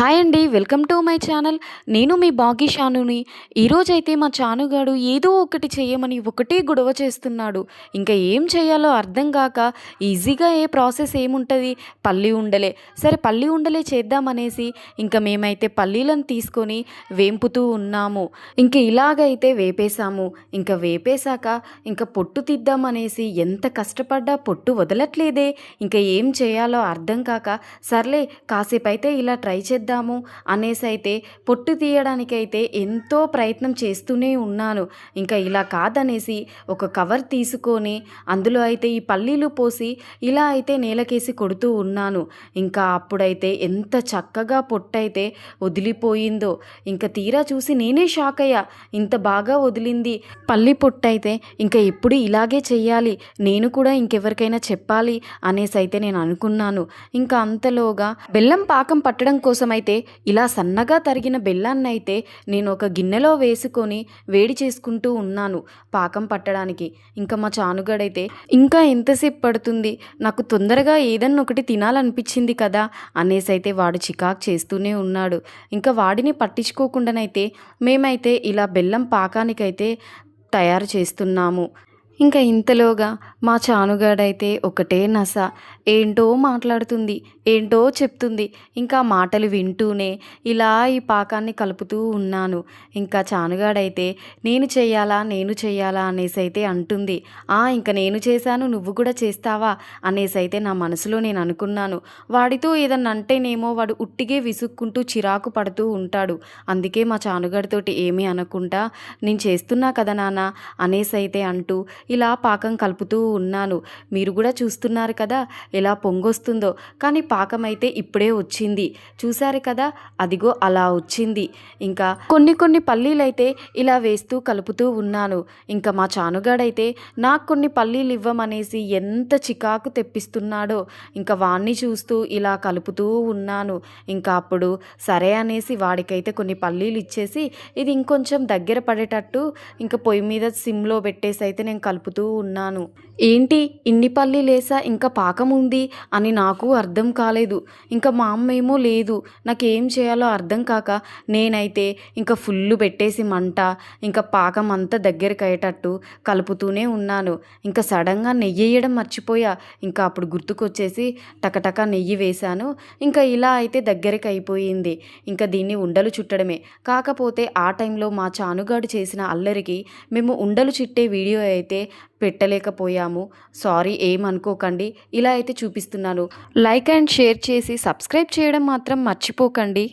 Hi అండి welcome to my channel. నేను మీ బాగి షానుని. ఈరోజైతే మా చానుగాడు ఏదో ఒకటి చేయమని ఒకటే గొడవ చేస్తున్నాడు. ఇంకా ఏం చేయాలో అర్థం కాక ఈజీగా ఏ ప్రాసెస్ ఏముంటుంది? పల్లి ఉండలే. సరే పల్లి ఉండలే చేద్దామనేసి ఇంకా మేమైతే పల్లీలను తీసుకొని వేంపుతూ ఉన్నాము. ఇంక ఇలాగైతే వేపేశాము. ఇంకా వేపేశాక ఇంకా పొట్టు తీద్దామనేసి ఎంత కష్టపడ్డా పొట్టు వదలట్లేదే. ఇంకా ఏం చేయాలో అర్థం కాక సర్లే కాసేపు అయితే ఇలా ట్రై చేద్దాం చేద్దాము అనేసి అయితే పొట్టు తీయడానికైతే ఎంతో ప్రయత్నం చేస్తూనే ఉన్నాను. ఇంకా ఇలా కాదనేసి ఒక కవర్ తీసుకొని అందులో అయితే ఈ పల్లీలు పోసి ఇలా అయితే నేలకేసి కొడుతూ ఉన్నాను. ఇంకా అప్పుడైతే ఎంత చక్కగా పొట్టయితే వదిలిపోయిందో. ఇంకా తీరా చూసి నేనే షాక్ అయ్యా ఇంత బాగా వదిలింది. పల్లి పొట్టయితే ఇంకా ఎప్పుడు ఇలాగే చెయ్యాలి. నేను కూడా ఇంకెవరికైనా చెప్పాలి అనేసి అయితే నేను అనుకున్నాను. ఇంకా అంతలోగా బెల్లం పాకం పట్టడం కోసం అయితే ఇలా సన్నగా తరిగిన బెల్లాన్ని అయితే నేను ఒక గిన్నెలో వేసుకొని వేడి చేసుకుంటూ ఉన్నాను పాకం పట్టడానికి. ఇంకా మా చానుగడైతే ఇంకా ఎంతసేపు పడుతుంది? నాకు తొందరగా ఏదన్నా ఒకటి తినాలనిపించింది కదా అనేసి అయితే వాడు చికాకు చేస్తూనే ఉన్నాడు. ఇంకా వాడిని పట్టించుకోకుండానైతే మేమైతే ఇలా బెల్లం పాకానికైతే తయారు చేస్తున్నాము. ఇంకా ఇంతలోగా మా చానుగాడైతే ఒకటే నస. ఏంటో మాట్లాడుతుంది ఏంటో చెప్తుంది ఇంకా మాటలు వింటూనే ఇలా ఈ పాకాన్ని కలుపుతూ ఉన్నాను. ఇంకా చానుగాడైతే నేను చేయాలా నేను చేయాలా అనేసి అయితే అంటుంది. ఆ ఇంకా నేను చేశాను నువ్వు కూడా చేస్తావా అనేసి అయితే నా మనసులో నేను అనుకున్నాను. వాడితో ఏదన్నా అంటేనేమో వాడు ఉట్టిగే విసుక్కుంటూ చిరాకు పడుతూ ఉంటాడు. అందుకే మా చానుగాడితోటి ఏమీ అనకుండా నేను చేస్తున్నా కదా నాన్న అనేసి అయితే అంటూ ఇలా పాకం కలుపుతూ ఉన్నాను. మీరు కూడా చూస్తున్నారు కదా ఎలా పొంగొస్తుందో. కానీ పాకం అయితే ఇప్పుడే వచ్చింది. చూశారు కదా అదిగో అలా వచ్చింది. ఇంకా కొన్ని కొన్ని పల్లీలు అయితే ఇలా వేస్తూ కలుపుతూ ఉన్నాను. ఇంకా మా చానుగాడైతే నాకు కొన్ని పల్లీలు ఇవ్వమనేసి ఎంత చికాకు తెప్పిస్తున్నాడో. ఇంకా వాణ్ణి చూస్తూ ఇలా కలుపుతూ ఉన్నాను. ఇంకా అప్పుడు సరే అనేసి వాడికైతే కొన్ని పల్లీలు ఇచ్చేసి ఇది ఇంకొంచెం దగ్గర పడేటట్టు ఇంకా పొయ్యి మీద సిమ్లో పెట్టేసి అయితే నేను కలుపు కలుపుతూ ఉన్నాను. ఏంటి? ఇన్ని పల్లీలేసా ఇంకా పాకం ఉంది అని నాకు అర్థం కాలేదు. ఇంకా మా అమ్మ ఏమో లేదు. నాకేం చేయాలో అర్థం కాక నేనైతే ఇంకా ఫుల్ పెట్టేసి మంట ఇంకా పాకం అంతా దగ్గరికి అయ్యేటట్టు కలుపుతూనే ఉన్నాను. ఇంకా సడన్గా నెయ్యి వేయడం మర్చిపోయా. ఇంకా అప్పుడు గుర్తుకొచ్చేసి టకటక నెయ్యి వేశాను. ఇంకా ఇలా అయితే దగ్గరికి అయిపోయింది ఇంకా దీన్ని ఉండలు చుట్టడమే. కాకపోతే ఆ టైంలో మా చానుగాడు చేసిన అల్లరికి మేము ఉండలు చుట్టే వీడియో అయితే పెట్టలేకపోయాము. సారీ ఏమనుకోకండి ఇలా అయితే చూపిస్తున్నాను. లైక్ అండ్ షేర్ చేసి సబ్స్క్రైబ్ చేయడం మాత్రం మర్చిపోకండి.